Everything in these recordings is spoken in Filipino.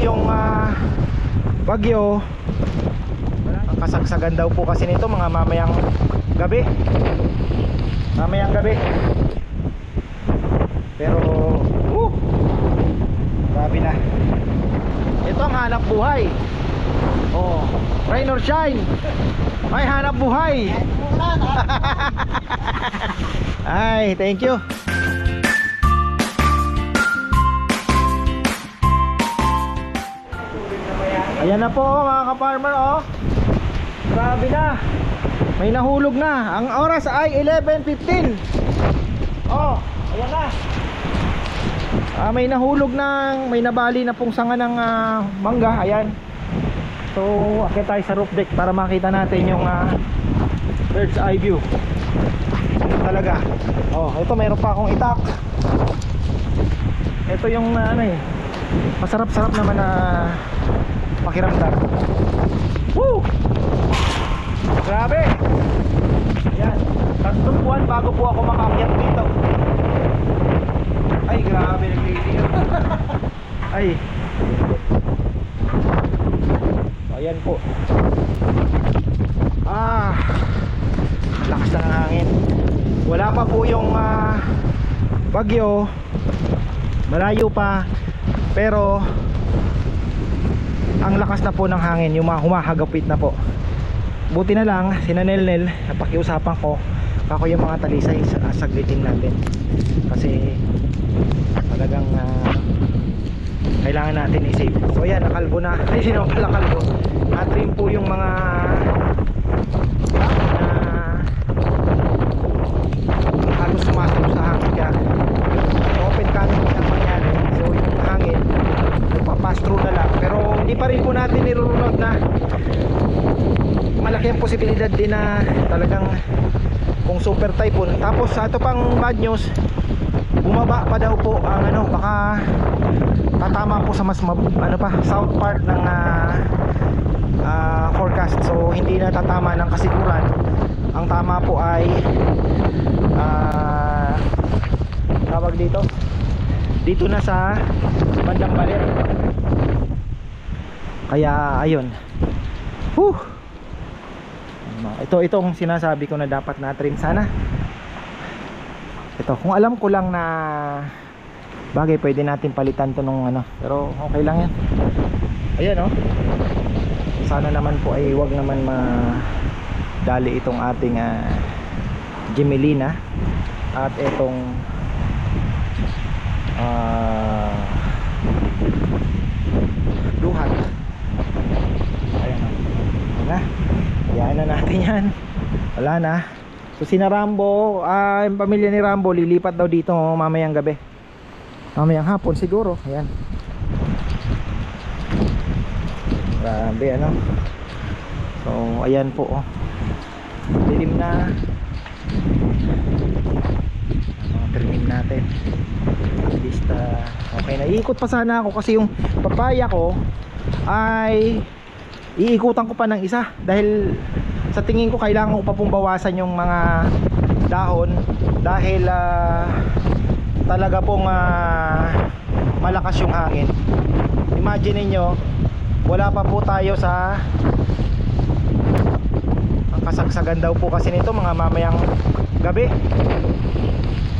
yung ah, bagyo. Ang kasagsagan daw po kasi nito mga mamayang gabi. Mamayang gabi. Pero uh, grabe na. Ito ang hanap buhay. Oh, rain or shine. May hanap buhay. Ay thank you Ayan na po oh, mga ka-farmer oh. Grabe na. May nahulog na. Ang oras ay 11:15. Oh, ayan na. Ah, may nahulog ng may nabali na pong sanga ng ah, mangga. Ayan. So, akit tayo sa roof deck para makita natin yung ah, bird's eye view. Talaga. Oh, ito mayroon pa akong itak. Ito yung ah, ano eh. Masarap-sarap naman na pakiramdam. Woo! Grabe! Yan. Tatlong buwan bago po ako makakyat dito. Ay, grabe nagliligaw. Ay. So, ayan po. Ah. Lakas ng hangin. Wala pa po yung ah, bagyo. Malayo pa. Pero ang lakas na po ng hangin yung mga humahagapit na po. Buti na lang sinanelnel napakiusapan ko. Ako yung mga talisay sa- saglitin natin. Kasi talagang ah, kailangan natin i-save. So yan nakalbo na. Ay sino pala kalbo? Natrim po yung mga na halos sumasok sa hangin. Kaya open canopy ang mangyari so yung hangin nagpa-pass through na lang. Pero hindi pa rin po natin nirurunod na malaki ang posibilidad din na talagang kung super typhoon. Tapos sa ito pang bad news bumaba pa daw po ang ano baka tatama po sa mas ano pa south part ng ah, ah, forecast. So hindi na tatama ng kasiguran. Ang tama po ay ah, tawag dito dito na sa bandang baler kaya ayun. Whew. ito itong sinasabi ko na dapat na trim sana. Ito kung alam ko lang na bagay pwede natin palitan to nung ano. Pero okay lang yan. Ayan oh. Sana naman po ay wag naman ma dali itong ating uh, Gemelina at itong ah. Duhat ayan o ayan na. Hayaan na natin yan. Wala na. So sina Rambo ah, yung pamilya ni Rambo lilipat daw dito oh, mamayang gabi. Mamayang hapon siguro. Ayan. Grabe ano? So ayan po oh. Dilim na termin natin. At least ah, okay na iikot pa sana ako kasi yung papaya ko ay iikutan ko pa ng isa. Dahil sa tingin ko kailangan ko pa pong yung mga dahon. Dahil ah, talaga pong ah, malakas yung hangin. Imagine niyo wala pa po tayo sa ang kasagsagan daw po kasi nito mga mamayang gabi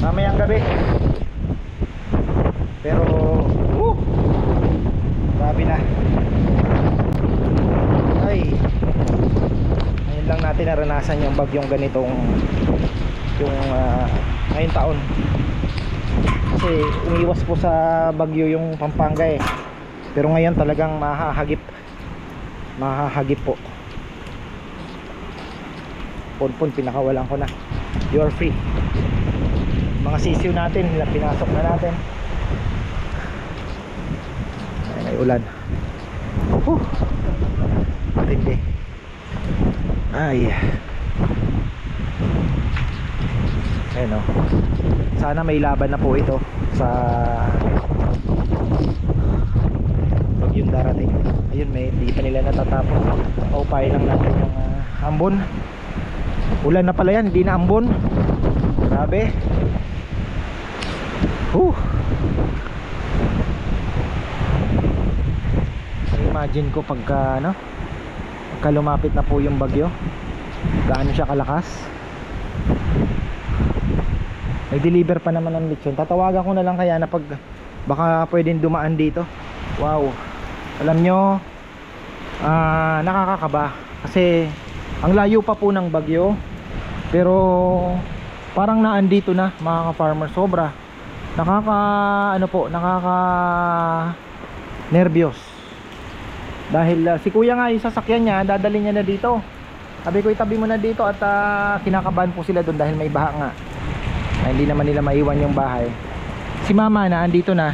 mamayang gabi. Pero uh, grabe na. Ay. Ngayon lang natin naranasan yung bagyong ganitong yung ah, ngayong taon. Kasi umiwas po sa bagyo yung Pampanga eh. Pero ngayon talagang mahahagip. Mahahagip po. Ponpon pinakawalan ko na. You're free mga sisiw natin pinasok na natin. Ay may ulan. Whew. matindi. Ay. Ayun o sana may laban na po ito sa pag yung darating. Ayun may hindi pa nila natatapos. Paupay lang natin yung ah, ambon. Ulan na pala yan hindi na ambon. Grabe Huh. imagine ko pagka ano pagka na po yung bagyo gaano siya kalakas. Nag-deliver pa naman ng lechon. Tatawagan ko na lang kaya na pag baka pwedeng dumaan dito. Wow. Alam nyo ah nakakakaba. Kasi ang layo pa po ng bagyo. Pero parang naandito na mga ka-farmer. Sobra nakaka ano po nakaka nervyos. Dahil ah, si kuya nga yung sasakyan niya dadalhin niya na dito. Sabi ko itabi mo na dito at ah, kinakabahan po sila doon dahil may baha nga. Na hindi naman nila maiwan yung bahay. Si mama na andito na.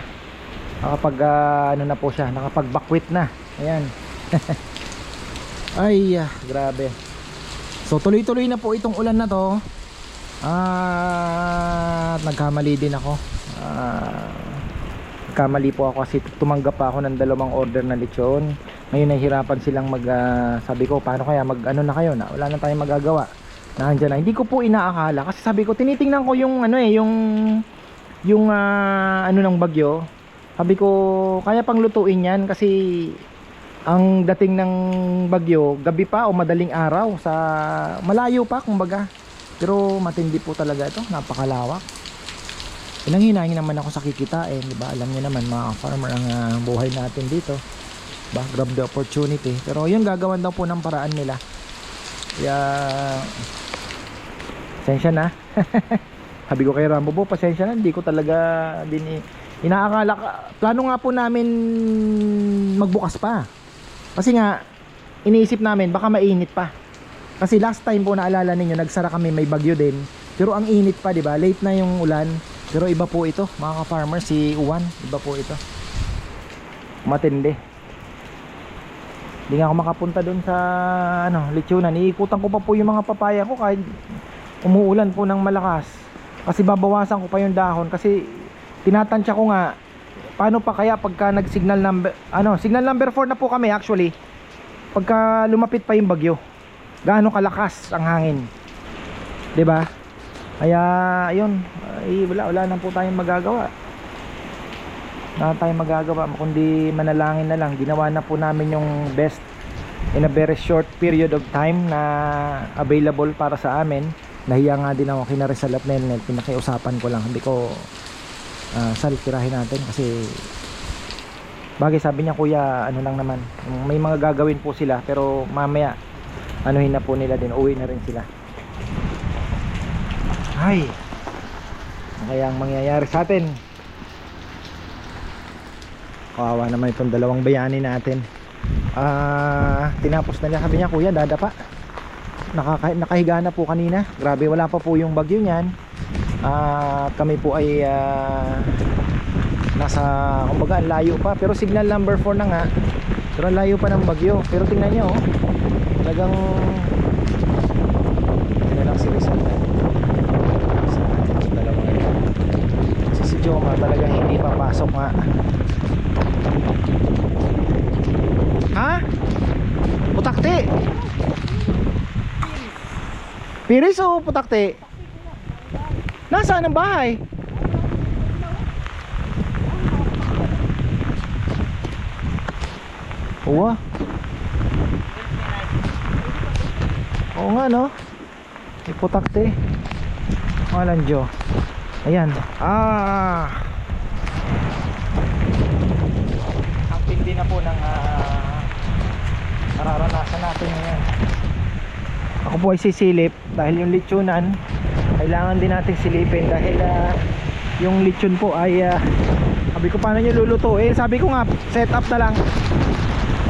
Nakapag ah, ano na po siya nakapag bakwit na. Ayan. Ay ah, grabe. So tuloy tuloy na po itong ulan na to. At nagkamali din ako Ah, nagkamali po ako kasi tumanggap pa ako ng dalawang order na lechon. Ngayon nahihirapan silang mag ah, sabi ko paano kaya mag ano na kayo? Na wala na tayong magagawa. Nandiyan na. Hindi ko po inaakala kasi sabi ko tinitingnan ko yung ano eh yung yung ah, ano ng bagyo. Sabi ko kaya pang lutuin yan kasi ang dating ng bagyo gabi pa o madaling araw sa malayo pa kumbaga. Pero matindi po talaga ito. Napakalawak Pinanghinangin naman ako sa kikitain, di ba? Alam niyo naman mga farmer ang ah, buhay natin dito. Ba, grab the opportunity. Pero yun gagawan daw po ng paraan nila. Kaya pasensya na. Sabi ko kay Rambo po, pasensya na, hindi ko talaga din inaakala ka- plano nga po namin magbukas pa. Kasi nga iniisip namin baka mainit pa. Kasi last time po naalala ninyo nagsara kami may bagyo din. Pero ang init pa, 'di ba? Late na yung ulan. Pero iba po ito, mga ka-farmer, si Juan, iba po ito. Matindi. Hindi nga ako makapunta doon sa ano, lechonan. Iikutan ko pa po yung mga papaya ko kahit umuulan po ng malakas. Kasi babawasan ko pa yung dahon kasi tinatansya ko nga paano pa kaya pagka nag-signal number ano, signal number 4 na po kami actually. Pagka lumapit pa yung bagyo. Gaano kalakas ang hangin. 'Di ba? Kaya ayun, ay, wala wala na po tayong magagawa. Wala tayong magagawa kundi manalangin na lang. Ginawa na po namin yung best in a very short period of time na available para sa amin. Nahiya nga din ako kina Rizal at Nelnel. Pinakiusapan ko lang. Hindi ko uh, sal tirahin natin kasi bagay sabi niya kuya ano lang naman may mga gagawin po sila pero mamaya anuhin na po nila din uwi na rin sila ay. Ano kaya ang mangyayari sa atin? Kawawa naman itong dalawang bayani natin. Ah tinapos na niya. Sabi niya kuya dadapa. Nakaka nakahiga na po kanina. Grabe wala pa po yung bagyo niyan. Ah kami po ay ah, nasa kumbaga layo pa. Pero signal number 4 na nga. Pero layo pa ng bagyo. Pero tingnan nyo oh, talagang ano lang si Rizal sa dalawang ito si Joma talagang hindi papasok nga ha? putakti Piris o putakti? Nasaan ang bahay? Uwa. Oo nga no. Iputakte. Walang Diyo. Ayan. Ah. Ang tindi na po ng ah, nararanasan natin ngayon. Ako po ay sisilip dahil yung lechonan kailangan din natin silipin dahil ah, yung lechon po ay ah, sabi ko paano nyo luluto eh sabi ko nga set up na lang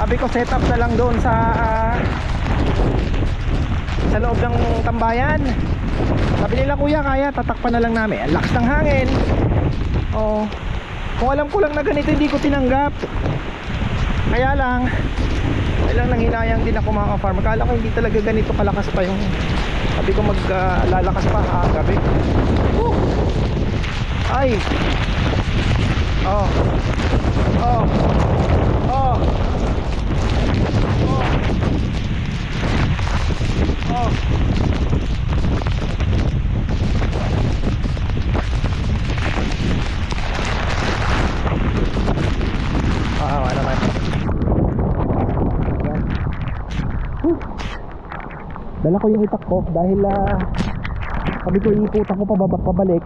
sabi ko set up na lang doon sa ah, sa loob ng tambayan. Sabi nila kuya kaya tatakpan na lang namin. Ang lakas ng hangin. Oh kung alam ko lang na ganito hindi ko tinanggap. Kaya lang kaya lang nang hinayang din ako mga ka-farmer. Kala ko hindi talaga ganito kalakas pa yung sabi ko mag lalakas pa ah, gabi. Woo! ay! Oh. Oh. Oh Ah, ako. Kawawa naman. Whew. Dala ko yung itak ko dahil uh, sabi ko iiputan ko pababa, pabalik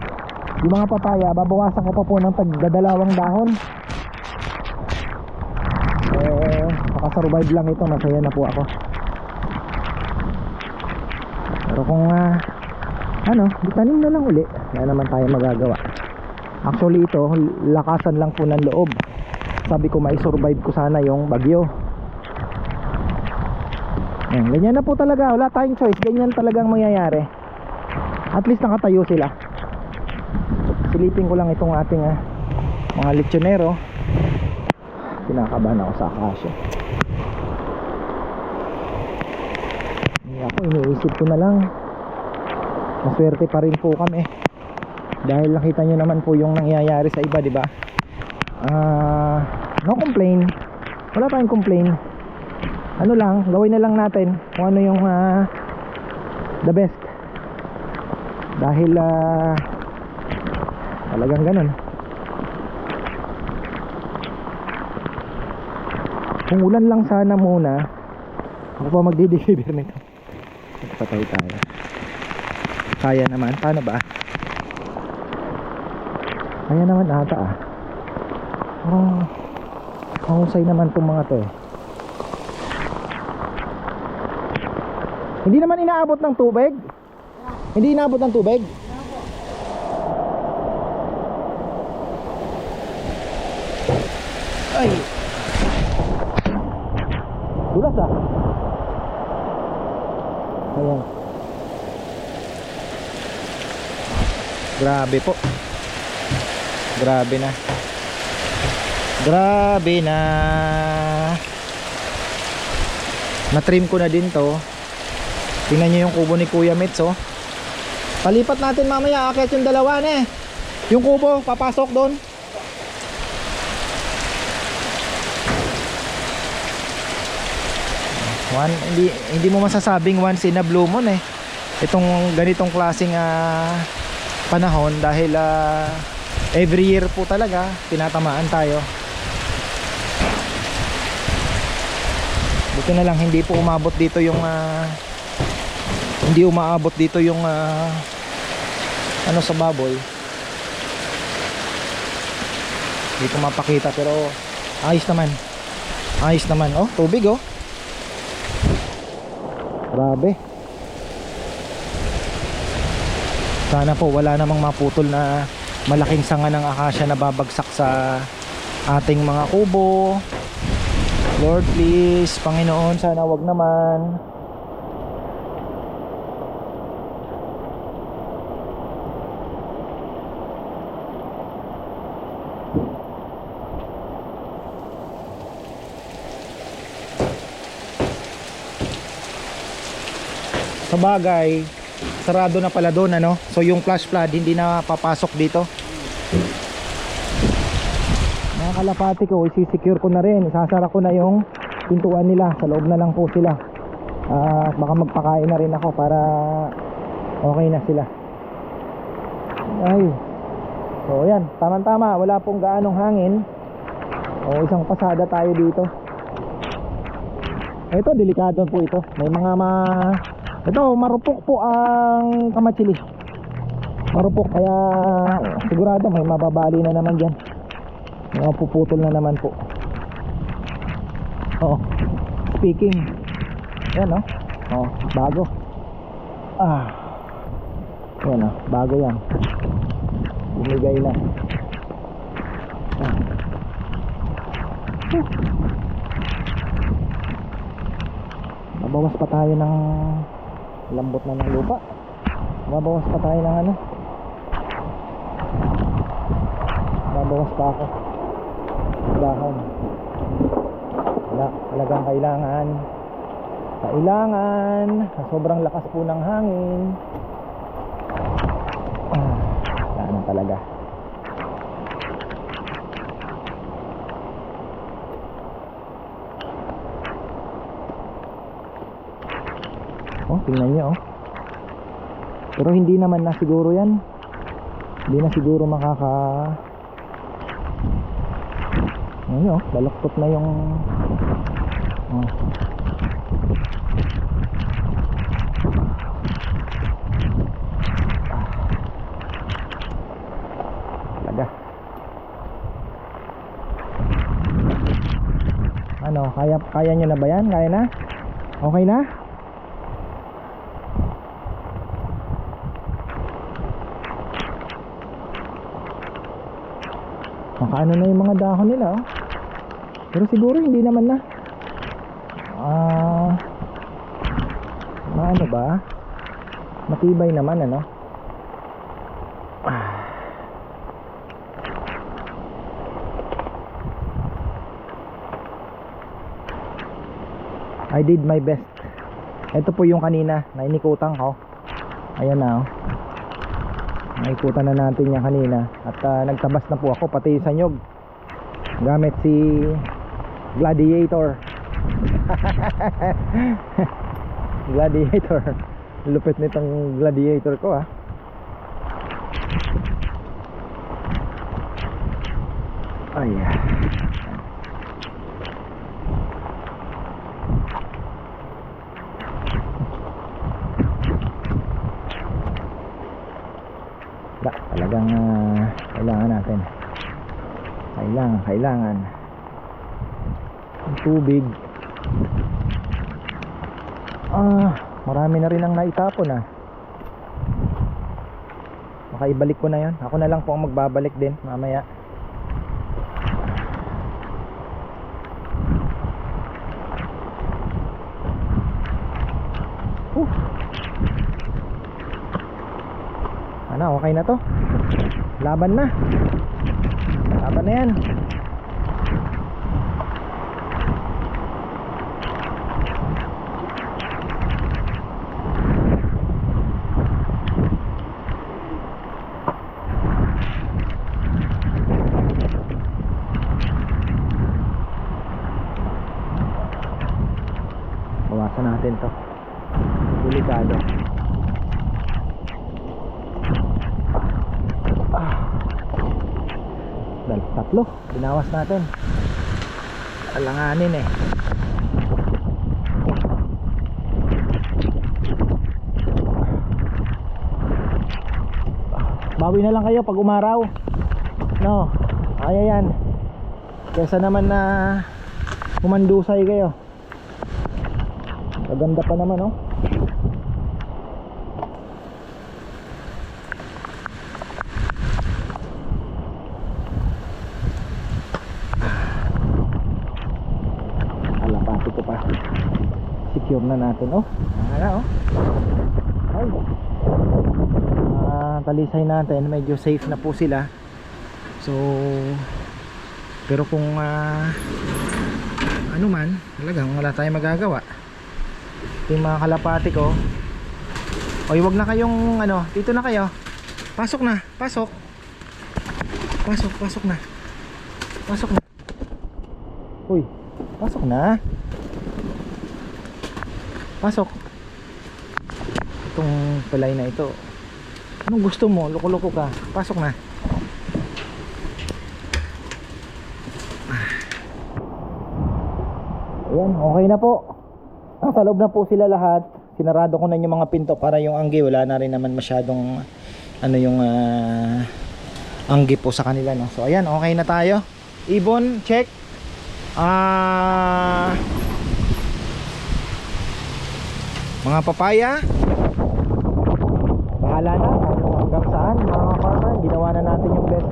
yung mga papaya babawasan ko pa po ng tagdadalawang dahon eh makasurvive lang ito masaya na po ako pero kung ah, ano, tanim na lang uli, wala naman tayo magagawa. Actually ito, lakasan lang po ng loob. Sabi ko may survive ko sana yung bagyo. Yan, ganyan na po talaga, wala tayong choice, ganyan talagang mangyayari. At least nakatayo sila. Silipin ko lang itong ating ah, mga lechonero. Kinakabahan ako sa akasya. Hindi ako, iniisip ko na lang. Maswerte pa rin po kami. Dahil nakita nyo naman po yung nangyayari sa iba, di ba? Ah, no complain. Wala tayong complain. Ano lang, gawin na lang natin kung ano yung ah, the best. Dahil ah, talagang ganun. Kung ulan lang sana muna, ako pa magdi-deliver nito. Patay tayo. Kaya naman, paano ba? Kaya naman ata ah. Oh, mahusay naman itong mga to eh. Hindi naman inaabot ng tubig? Hindi inaabot ng tubig? Ay! Dulas ah. Ayan. Grabe po. Grabe na. Grabe na. Na-trim ko na din to. Tingnan nyo yung kubo ni Kuya Mitz oh. Palipat natin mamaya akit yung dalawa na. Yung kubo, papasok doon. One, hindi hindi mo masasabing once in a blue moon eh. Itong ganitong klaseng ah, panahon dahil ah, every year po talaga tinatamaan tayo. Buti na lang hindi po umabot dito yung ah, hindi umaabot dito yung ah, ano sa baboy. Hindi ko mapakita pero ayos naman. Ayos naman. Oh, tubig oh. Grabe. Sana po wala namang maputol na malaking sanga ng akasya na babagsak sa ating mga kubo. Lord please, Panginoon, sana wag naman. Sa bagay, sarado na pala doon ano. So yung flash flood hindi na papasok dito. Mga kalapati ko, isi-secure ko na rin. Isasara ko na yung pintuan nila. Sa loob na lang po sila. At baka magpakain na rin ako para okay na sila. Ay. So yan, tama-tama. Wala pong gaanong hangin. O isang pasada tayo dito. Ito, delikado po ito. May mga ma... Ito, marupok po ang kamatsili. Marupok, kaya sigurado may mababali na naman dyan. May mapuputol na naman po. Oh, speaking. Yan oh. Oh, bago. Ah. Yan oh, bago yan. Bumigay na. Ah. Huh. Mabawas pa tayo ng lambot na ng lupa. Mabawas pa tayo ng ano. Mabawas pa ako. Dahon. Wala, talagang kailangan. Kailangan. Sobrang lakas po ng hangin. Ah, talaga. Oh, tingnan nyo oh. Pero hindi naman na siguro yan. Hindi na siguro makaka... Ano oh, balaktot na yung... Oh. Talaga. Ano, kaya kaya niyo na ba 'yan? Kaya na? Okay na? Makaano na yung mga dahon nila oh. Pero siguro hindi naman na. Ah, maano ba? Matibay naman ano? Ah. I did my best. Ito po yung kanina na inikutan ko. Ayan na oh. Naikutan na natin yan kanina at ah, nagtabas na po ako pati sa nyog. Gamit si Gladiator. gladiator. Lupit nitong gladiator ko ah. Ay. Da, talagang ah, kailangan natin. Kailangan, kailangan. Ang tubig. Ah, marami na rin ang naitapon ah. Baka ibalik ko na yon. Ako na lang po ang magbabalik din mamaya. Uh. Ano, okay na to? Laban na. Laban na. Bawasan natin to. Delikado. Ah. Dal tatlo, binawas natin. Alanganin eh. Bawi na lang kayo pag umaraw. No. Kaya yan. Kesa naman na kumandusay kayo. Maganda pa naman oh. Alapati ko pa. Secure na natin oh. Ano oh. Ay. Ah, talisay natin, medyo safe na po sila. So pero kung ah, ano man, talagang wala tayong magagawa. Ito yung mga kalapati ko. Oy, wag na kayong ano, dito na kayo. Pasok na, pasok. Pasok, pasok na. Pasok na. Uy, pasok na. Pasok. Itong palay na ito. Anong gusto mo? Loko-loko ka. Pasok na. Ayan, okay na po. Nasa loob na po sila lahat. Sinarado ko na yung mga pinto para yung anggi wala na rin naman masyadong ano yung ah, anggi po sa kanila no. So ayan, okay na tayo. Ibon, check. Ah mga papaya. Bahala na hanggang saan mga farmer. Ginawa na natin yung best.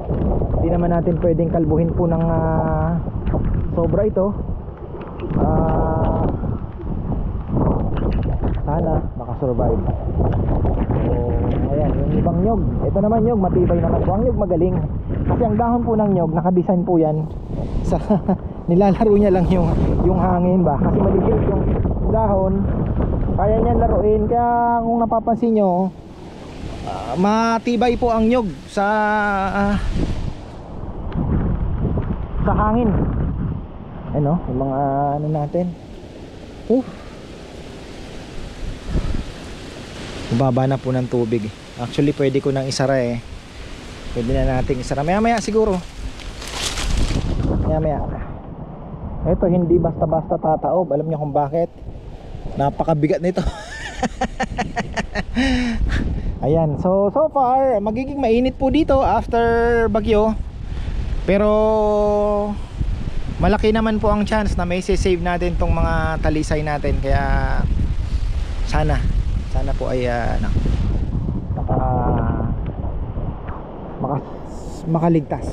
Hindi naman natin pwedeng kalbuhin po ng ah, sobra ito. Ah sana makasurvive so ayan yung ibang nyog ito naman nyog matibay naman po ang nyog magaling kasi ang dahon po ng nyog nakadesign po yan sa nilalaro niya lang yung yung hangin ba kasi maligid yung dahon kaya niyan laruin kaya kung napapansin nyo ah, matibay po ang nyog sa ah, sa hangin ano yung mga ano natin uh Bumaba na po ng tubig. Actually, pwede ko nang isara eh. Pwede na nating isara. Maya maya siguro. Maya maya. Ito hindi basta-basta tataob. Alam niyo kung bakit? Napakabigat nito. Ayan, so so far magiging mainit po dito after bagyo. Pero malaki naman po ang chance na may save natin tong mga talisay natin kaya sana sana po ay ah, ano, maka, maka makaligtas.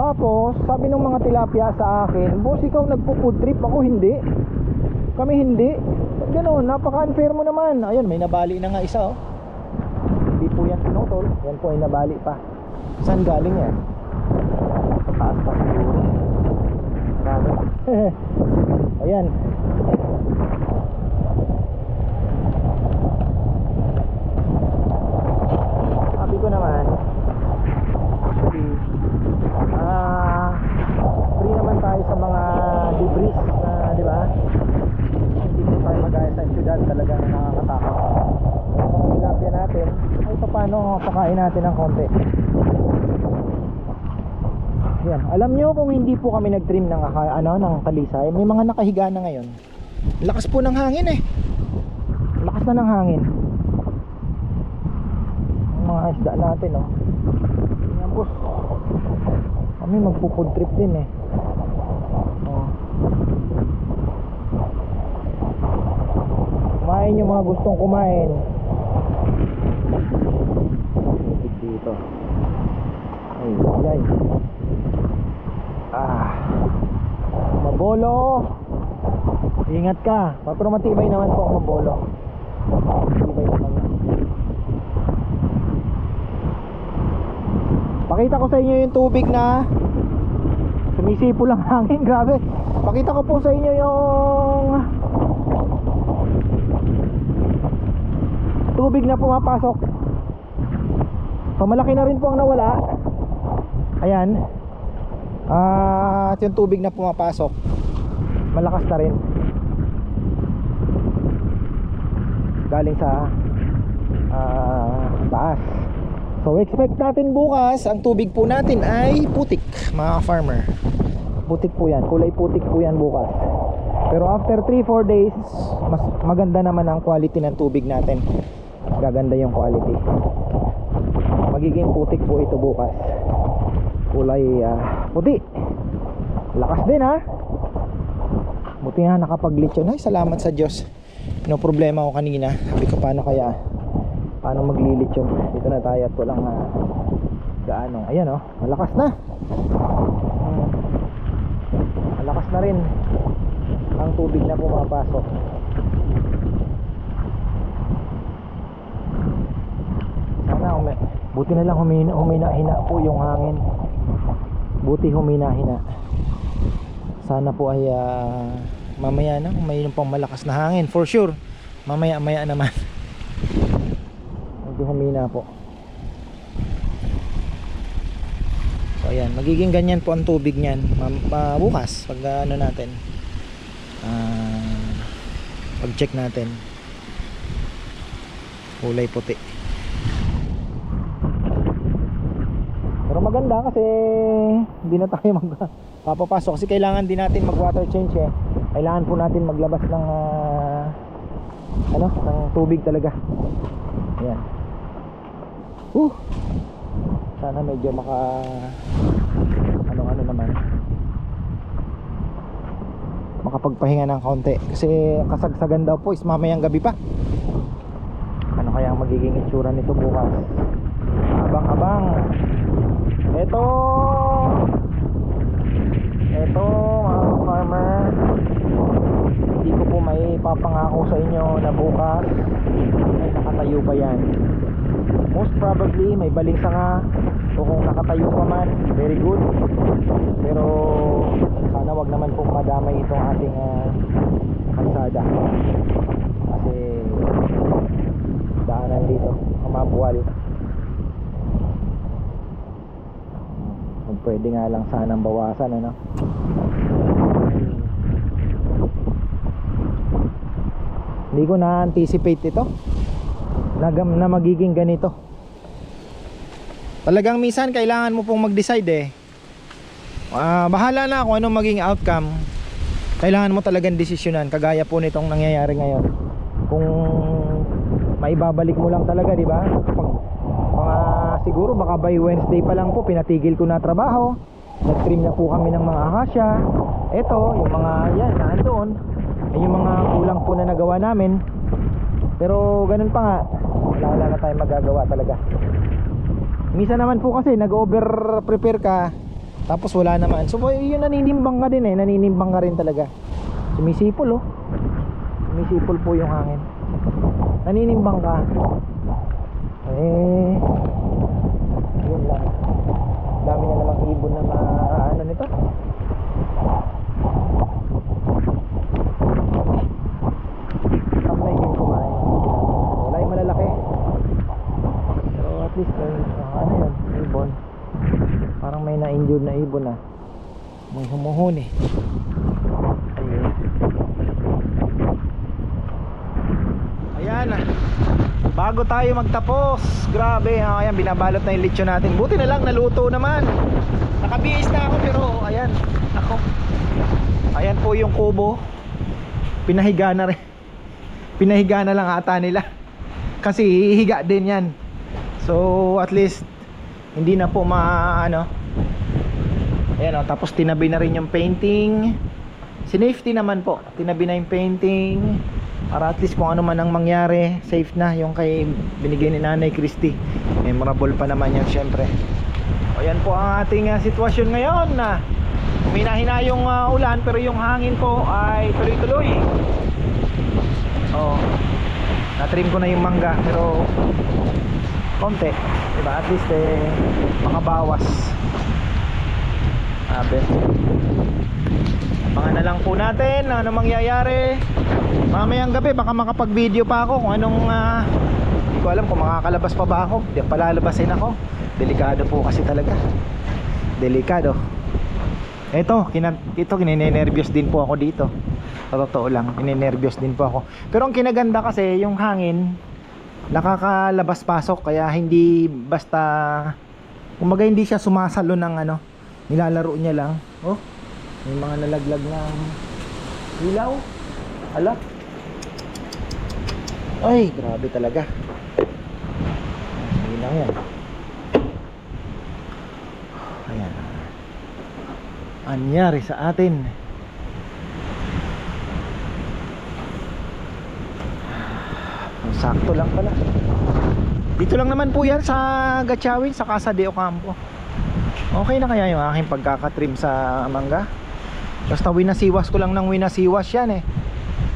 Tapos, sabi ng mga tilapia sa akin, boss ikaw nagpo-food trip, ako hindi. Kami hindi. Ba't napaka-unfair mo naman. Ayun, may nabali na nga isa oh. Hindi po yan pinutol. Yan po ay nabali pa. Saan galing yan? Taas pa. Ayan. Sabi ko naman, actually, ah, free naman tayo sa mga debris na, di ba? Hindi po tayo magaya sa syudad talaga na nakakatakot. Yung mga tilapia natin, ay paano pakain natin ng konti. Yan. Alam nyo kung hindi po kami nag-trim ng aka- ano ng talisay, may mga nakahiga na ngayon. Lakas po ng hangin eh. Lakas na ng hangin. Ang mga isda natin oh. Yan boss. Kami magpo-food trip din eh. Oh. Kumain yung mga gustong kumain. Dito. Ay, ay. Ah. Mabolo. Ingat ka. Pero matibay naman po mabolo. Matibay naman. Pakita ko sa inyo yung tubig na sumisipo lang hangin. Grabe. Pakita ko po sa inyo yung tubig na pumapasok. Pamalaki na rin po ang nawala. Ayan. Ah, at yung tubig na pumapasok malakas na rin galing sa ah, taas so expect natin bukas ang tubig po natin ay putik mga farmer putik po yan kulay putik po yan bukas pero after 3-4 days mas maganda naman ang quality ng tubig natin gaganda yung quality. Magiging putik po ito bukas. Kulay ah, puti. Lakas din ha buti nga nakapag-glitch yun. Ay salamat sa Diyos. No problema ko kanina. Sabi ko paano kaya? Paano maglilit yun? Dito na tayo at walang uh, gaano. Ayan oh. Malakas na. Malakas na rin ang tubig na pumapasok sana umi buti na lang humina, humina-hina po yung hangin. Buti humina-hina sana po ay ah, mamaya na kung mayroon pang malakas na hangin for sure. Mamaya maya naman. Medyo humina po. So ayan magiging ganyan po ang tubig niyan mam- ah, bukas pag ah, ano natin ah, pag check natin. Kulay puti pero maganda kasi hindi na tayo magpapapasok kasi kailangan din natin mag water change eh. Kailangan po natin maglabas ng ah, ano ng tubig talaga. Ayan. Uh sana medyo maka ano ano naman. Makapagpahinga ng kaunti kasi kasagsagan daw po is mamayang gabi pa. Ano kaya ang magiging itsura nito bukas? Abang abang ito. Ito mga farmer. Hindi ko po may papangako sa inyo na bukas ay nakatayo pa yan. Most probably may baling sanga. O kung nakatayo pa man very good. Pero sana wag naman pong madamay itong ating ah, kalsada. Kasi daanan dito kamabuwal kung pwede nga lang sanang bawasan ano? Hindi ko na-anticipate ito. Na, na magiging ganito. Talagang minsan kailangan mo pong mag-decide eh. Ah, bahala na kung anong maging outcome. Kailangan mo talagang desisyonan kagaya po nitong nangyayari ngayon. Kung maibabalik mo lang talaga, di ba? Pag mga siguro baka by Wednesday pa lang po pinatigil ko na trabaho. Nag-trim na po kami ng mga akasya. Ito, yung mga yan, nandoon. Ay yung mga kulang po na nagawa namin. Pero ganun pa nga, wala, wala na tayong magagawa talaga. Misa naman po kasi nag-over prepare ka tapos wala naman. So yun naninimbang ka din eh, naninimbang ka rin talaga. Sumisipol oh. Sumisipol po yung hangin. Naninimbang ka. Eh, yun lang. Dami ibon na ma, ano nito. Kamay din kumain. Wala yung malalaki. Pero at least may, ah, ano yun, ibon. Parang may na-injured na ibon ah. May humuhuni. Ayun. Ayan ah. Bago tayo magtapos, grabe, ah, ayan binabalot na yung lechon natin. Buti na lang naluto naman. Nakabihis na ako pero ayan, ako. Ayan po yung kubo. Pinahiga na rin. Pinahiga na lang ata nila. Kasi hihiga din 'yan. So at least hindi na po ma ano. Ayan oh, tapos tinabi na rin yung painting. Sinafety naman po. Tinabi na yung painting para at least kung ano man ang mangyari safe na yung kay binigay ni Nanay Christy memorable pa naman yan syempre o yan po ang ating uh, sitwasyon ngayon. Na huminahina yung uh, ulan pero yung hangin po ay tuloy-tuloy. Oh natrim ko na yung mangga pero konti diba? At least eh makabawas. Abe abangan na lang po natin ano mangyayari. Mamayang gabi baka makapag video pa ako kung anong ah, hindi ko alam kung makakalabas pa ba ako. Hindi palalabasin ako delikado po kasi talaga. Delikado. Ito, ito kininervyos din po ako dito. Totoo lang, kininervyos din po ako. Pero ang kinaganda kasi yung hangin nakakalabas pasok kaya hindi basta kumaga hindi siya sumasalo ng ano nilalaro niya lang. Oh may mga nalaglag ng ilaw. Ala. Ay grabe talaga. Hindi lang yan ayan. Anyari sa atin. Sakto lang pala. Dito lang naman po yan sa Gatchawin sa Casa de Ocampo. Okay na kaya yung aking pagkakatrim sa mangga? Basta winasiwas ko lang ng winasiwas yan eh.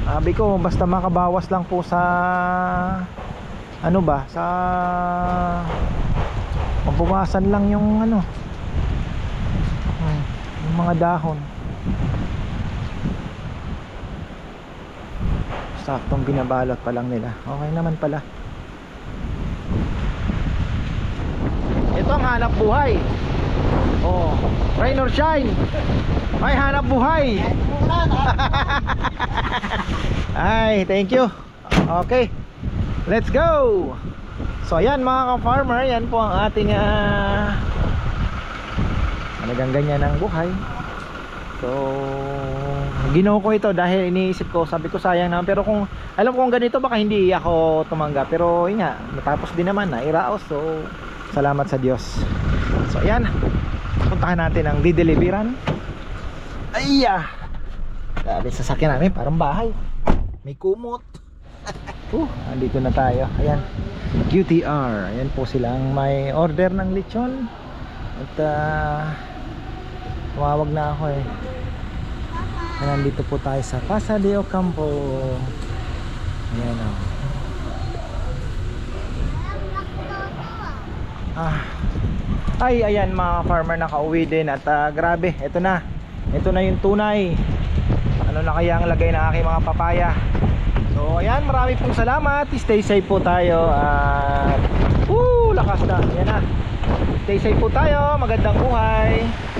Sabi ko basta makabawas lang po sa ano ba sa mabukasan lang yung ano mga dahon. Saktong binabalot pa lang nila. Okay naman pala. Ito ang hanap buhay. Oh rain or shine. May hanap buhay. Ay thank you. Okay let's go. So ayan mga ka-farmer yan po ang ating uh, talagang ganyan ang buhay. So ginawa ko ito dahil iniisip ko sabi ko sayang naman. Pero kung alam kong ganito baka hindi ako tumanggap pero yun nga natapos din naman na iraos so salamat sa Diyos. So ayan. Puntahan natin ang dideliveran. Ayya! Grabe sasakyan namin parang bahay. May kumot. Uh, andito na tayo. Ayan. QTR ayan po silang may order ng lechon. At uh, tumawag na ako eh. Nandito po tayo sa Casa de Ocampo. Ayan o. Ah. ay ayan mga farmer nakauwi din at ah, grabe ito na. Ito na yung tunay. Ano na kaya ang lagay ng aking mga papaya? So ayan marami pong salamat. Stay safe po tayo at woo lakas na. Yan na. Stay safe po tayo. Magandang buhay